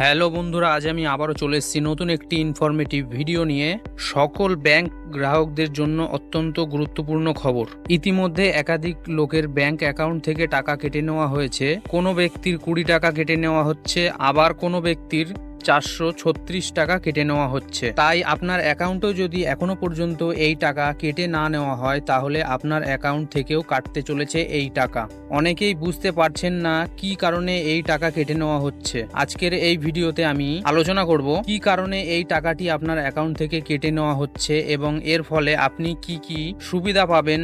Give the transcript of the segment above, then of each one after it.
Hello বন্ধুরা, আজ আমি আবারও চলে এসেছি নতুন একটি ইনফরমেটিভ ভিডিও নিয়ে। সকল ব্যাংক গ্রাহকদের জন্য অত্যন্ত গুরুত্বপূর্ণ খবর। ইতিমধ্যে একাধিক লোকের ব্যাংক অ্যাকাউন্ট থেকে টাকা কেটে নেওয়া হয়েছে। কোনো ব্যক্তির কুড়ি টাকা কেটে নেওয়া হচ্ছে, আবার কোনো ব্যক্তির চারশো ছত্রিশ টাকা কেটে নেওয়া হচ্ছে। তাই আপনার অ্যাকাউন্টেও যদি এখনও পর্যন্ত এই টাকা কেটে না নেওয়া হয়, তাহলে আপনার অ্যাকাউন্ট থেকেও কাটতে চলেছে এই টাকা। অনেকেই বুঝতে পারছেন না কি কারণে এই টাকা কেটে নেওয়া হচ্ছে। আজকের এই ভিডিওতে আমি আলোচনা করব, কি কারণে এই টাকাটি আপনার অ্যাকাউন্ট থেকে কেটে নেওয়া হচ্ছে এবং এর ফলে আপনি কি কি সুবিধা পাবেন।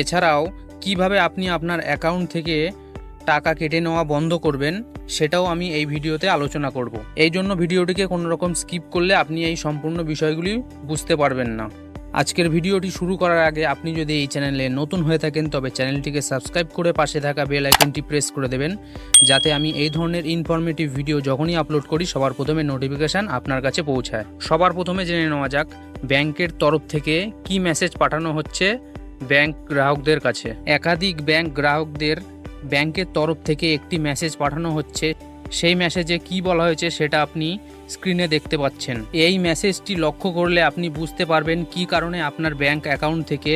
এছাড়াও, কীভাবে আপনি আপনার অ্যাকাউন্ট থেকে টাকা কেটে নেওয়া বন্ধ করবেন, সেটাও আমি এই ভিডিওতে আলোচনা করব। এই জন্য ভিডিওটিকে কোনো রকম স্কিপ করলে আপনি এই সম্পূর্ণ বিষয়গুলি বুঝতে পারবেন না। আজকের ভিডিওটি শুরু করার আগে আপনি যদি এই চ্যানেলে নতুন হয়ে থাকেন, তবে চ্যানেলটিকে সাবস্ক্রাইব করে পাশে থাকা বেল আইকনটি প্রেস করে দেবেন, যাতে আমি এই ধরনের ইনফরমেটিভ ভিডিও যখনই আপলোড করি, সবার প্রথমে নোটিফিকেশান আপনার কাছে পৌঁছায়। সবার প্রথমে জেনে নেওয়া যাক, ব্যাংকের তরফ থেকে কি মেসেজ পাঠানো হচ্ছে ব্যাংক গ্রাহকদের কাছে। একাধিক ব্যাংক গ্রাহকদের ব্যাংকের তরফ থেকে একটি মেসেজ পাঠানো হচ্ছে। সেই মেসেজে কি বলা হয়েছে সেটা আপনি স্ক্রিনে দেখতে পাচ্ছেন। এই মেসেজটি লক্ষ্য করলে আপনি বুঝতে পারবেন কি কারণে আপনার ব্যাংক অ্যাকাউন্ট থেকে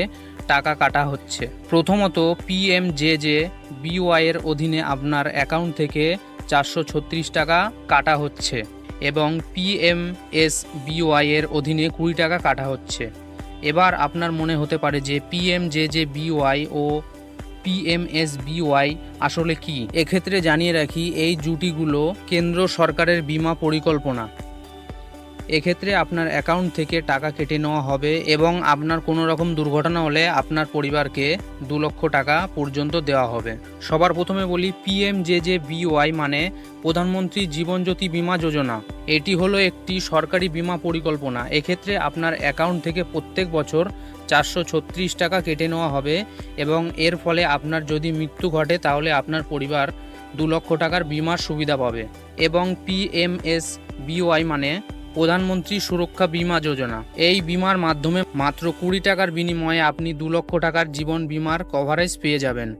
টাকা কাটা হচ্ছে। প্রথমত পিএমজেজে বিওয়াই এর অধীনে আপনার অ্যাকাউন্ট থেকে চারশো ছত্রিশ টাকা কাটা হচ্ছে এবং পিএমএস বিওয়াই এর অধীনে কুড়ি টাকা কাটা হচ্ছে। এবার আপনার মনে হতে পারে যে পিএমজেজে বিওয়াই ও পিএমএসবিওয়াই আসলে কি? এক্ষেত্রে জানিয়ে রাখি এই জুটিগুলো কেন্দ্র সরকারের বিমা পরিকল্পনা। এক্ষেত্রে আপনার অ্যাকাউন্ট থেকে টাকা কেটে নেওয়া হবে এবং আপনার কোনো রকম দুর্ঘটনা হলে আপনার পরিবারকে দু লক্ষ টাকা পর্যন্ত দেওয়া হবে। সবার প্রথমে বলি পিএমজেজে বিওয়াই মানে প্রধানমন্ত্রী জীবনজ্যোতি বীমা যোজনা। এটি হলো একটি সরকারি বীমা পরিকল্পনা। এক্ষেত্রে আপনার অ্যাকাউন্ট থেকে প্রত্যেক বছর চারশো ছত্রিশ টাকা কেটে নেওয়া হবে এবং এর ফলে আপনার যদি মৃত্যু ঘটে তাহলে আপনার পরিবার দু লক্ষ টাকার বিমার সুবিধা পাবে। এবং পিএমএস বিওয়াই মানে প্রধানমন্ত্রী সুরক্ষা বীমা যোজনা। এই বিমার মাধ্যমে মাত্র কুড়ি টাকার বিনিময়ে আপনি দু লক্ষ টাকার জীবন বিমার কভারেজ পেয়ে যাবেন।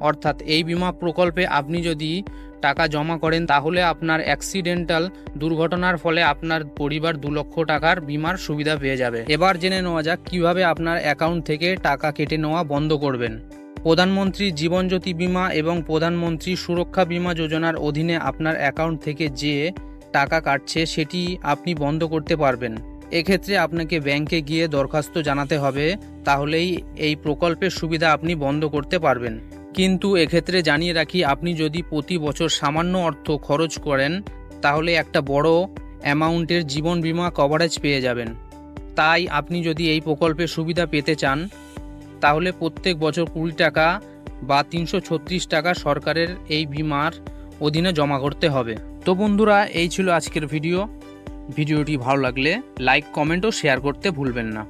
অর্থাৎ এই বিমা প্রকল্পে আপনি যদি টাকা জমা করেন, তাহলে আপনার অ্যাক্সিডেন্টাল দুর্ঘটনার ফলে আপনার পরিবার দু লক্ষ টাকার বিমার সুবিধা পেয়ে যাবে। এবার জেনে নেওয়া যাক কীভাবে আপনার অ্যাকাউন্ট থেকে টাকা কেটে নেওয়া বন্ধ করবেন। প্রধানমন্ত্রী জীবনজ্যোতি বিমা এবং প্রধানমন্ত্রী সুরক্ষা বিমা যোজনার অধীনে আপনার অ্যাকাউন্ট থেকে যে টাকা কাটছে সেটি আপনি বন্ধ করতে পারবেন। এক্ষেত্রে আপনাকে ব্যাংকে গিয়ে দরখাস্ত জানাতে হবে, তাহলেই এই প্রকল্পের সুবিধা আপনি বন্ধ করতে পারবেন। কিন্তু এক্ষেত্রে জানিয়ে রাখি, আপনি যদি প্রতি বছর সামান্য অর্থ খরচ করেন, তাহলে একটা বড় অ্যামাউন্টের জীবন বীমা কভারেজ পেয়ে যাবেন। তাই আপনি যদি এই প্রকল্পের সুবিধা পেতে চান, তাহলে প্রত্যেক বছর কুড়ি টাকা বা তিনশো ছত্রিশ টাকা সরকারের এই বিমার অধীনে জমা করতে হবে। তো বন্ধুরা, এই ছিল আজকের ভিডিও। ভিডিওটি ভালো লাগলে লাইক, কমেন্ট ও শেয়ার করতে ভুলবেন না।